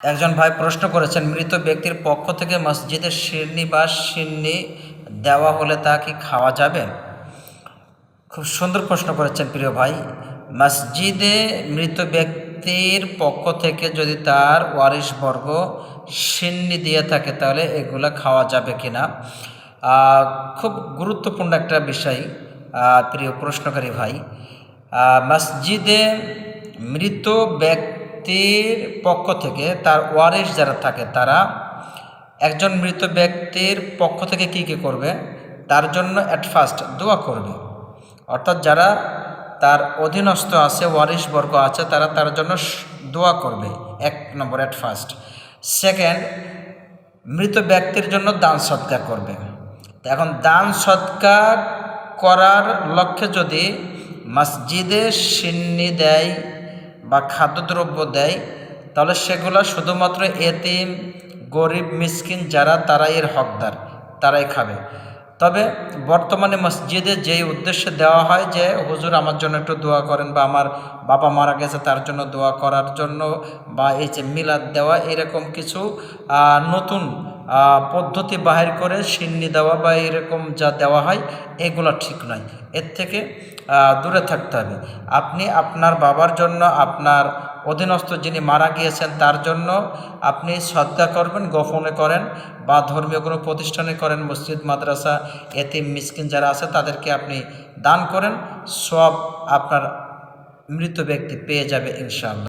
একজন ভাই প্রশ্ন করেছেন, মৃত ব্যক্তির পক্ষ থেকে মসজিদের শিরনি বা সিন্নি দেওয়া হলে তা কি খাওয়া যাবে? খুব সুন্দর প্রশ্ন করেছেন প্রিয় ভাই। মসজিদে মৃত ব্যক্তির পক্ষ থেকে যদি তার ওয়ারিশবর্গ সিন্নি দিয়ে থাকে, তাহলে এগুলা খাওয়া যাবে কি না খুব গুরুত্বপূর্ণ একটা বিষয় প্রিয় প্রশ্নকারী ভাই। মসজিদে মৃত ব্যক্তির পক্ষ থেকে, তার ওয়ারিশ যারা থাকে, তারা একজন মৃত ব্যক্তির পক্ষ থেকে কি কি করবে? তার জন্য অ্যাট ফার্স্ট দোয়া করবে। অর্থাৎ যারা তার অধীনস্থ আছে, ওয়ারিশ বর্গ আছে, তারা তার জন্য দোয়া করবে। এক নম্বর অ্যাট ফার্স্ট সেকেন্ড মৃত ব্যক্তির জন্য দান সৎকার করবে। এখন দান সৎকার করার লক্ষ্যে যদি মসজিদে সিন্নি দেয় বা খাদ্যদ্রব্য দেয়, তাহলে সেগুলো শুধুমাত্র এতিম, গরিব, মিসকিন যারা তারা এর হকদার, তারাই খাবে। তবে বর্তমানে মসজিদে যেই উদ্দেশ্যে দেওয়া হয় যে, হুজুর আমার জন্য একটু দোয়া করেন বা আমার বাবা মারা গেছে তার জন্য দোয়া করার জন্য বা এই যে মিলাদ দেওয়া, এরকম কিছু নতুন পদ্ধতি বাহির করে সিন্নি দেওয়া বা এরকম যা দেওয়া হয়, এগুলো ঠিক নয়। এর থেকে দূরে থাকতে হবে। আপনি আপনার বাবার জন্য, আপনার অধীনস্থ যিনি মারা গিয়েছেন, তার জন্য আপনি শ্রদ্ধা করবেন, গোপনে করেন বা ধর্মীয় কোনো প্রতিষ্ঠানে করেন, মসজিদ, মাদ্রাসা, এতিম, মিসকিন যারা আছে, তাদেরকে আপনি দান করেন সব আপনার মৃত ব্যক্তি পেয়ে যাবে ইনশাআল্লাহ।